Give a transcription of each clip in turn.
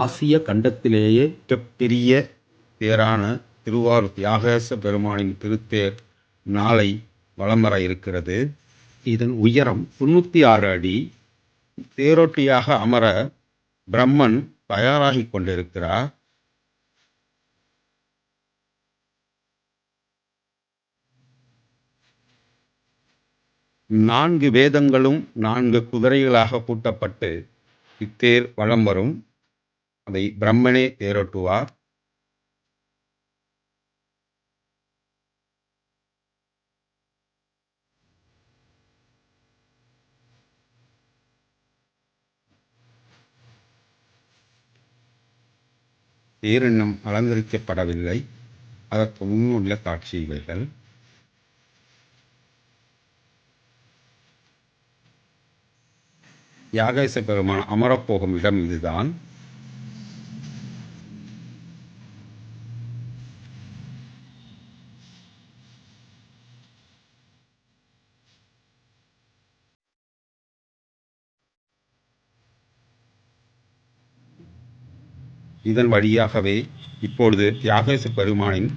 ஆசிய கண்டத்திலேயே மிகப்பெரிய தேரான திருவாரூர் தியாகேச பெருமானின் திருத்தேர் நாளை வலம் வர இருக்கிறது. இதன் உயரம் தொண்ணூற்றி ஆறு அடி. தேரோட்டியாக அமர பிரம்மன் தயாராகி கொண்டிருக்கிறார். நான்கு வேதங்களும் நான்கு குதிரைகளாக பூட்டப்பட்டு இத்தேர் வலம் வரும். அதை பிரம்மனே தேரோட்டுவார். தேரெண்ணம் அலங்கரிக்கப்படவில்லை. அதற்கு முன்னுள்ள காட்சி இவைகள். யாகேச பெருமான் அமரப்போகும் இடம் இதுதான். இதன் வழியாகவே இப்பொழுது தியாகேச பெருமானின்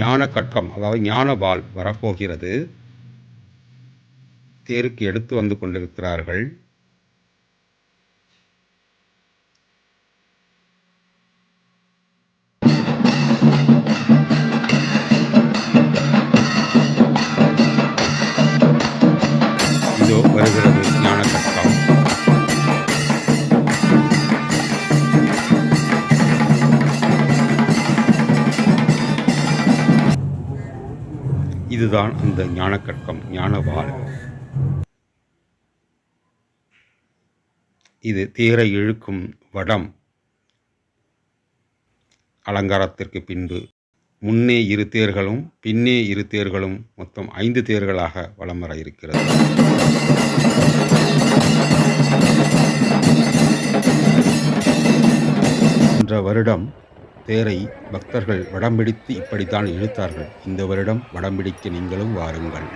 ஞான கட்டம் அதாவது ஞானபால் வரப்போகிறது. தேருக்கு எடுத்து வந்து கொண்டிருக்கிறார்கள். இதோ வருகிறது. இதுதான் அந்த ஞானக்கட்கம் ஞானவாள். இது தேரை இழுக்கும் வடம். அலங்காரத்திற்கு பின்பு முன்னே இரு தேர்களும் பின்னே இரு தேர்களும் மொத்தம் ஐந்து தேர்களாக வலம் வர இருக்கிறது. என்ற வருடம் தேரை பக்தர்கள் வடம் பிடித்து இப்படித்தான் இழுத்தார்கள். இந்த வருடம் வடம் பிடிக்க நீங்களும் வாருங்கள்.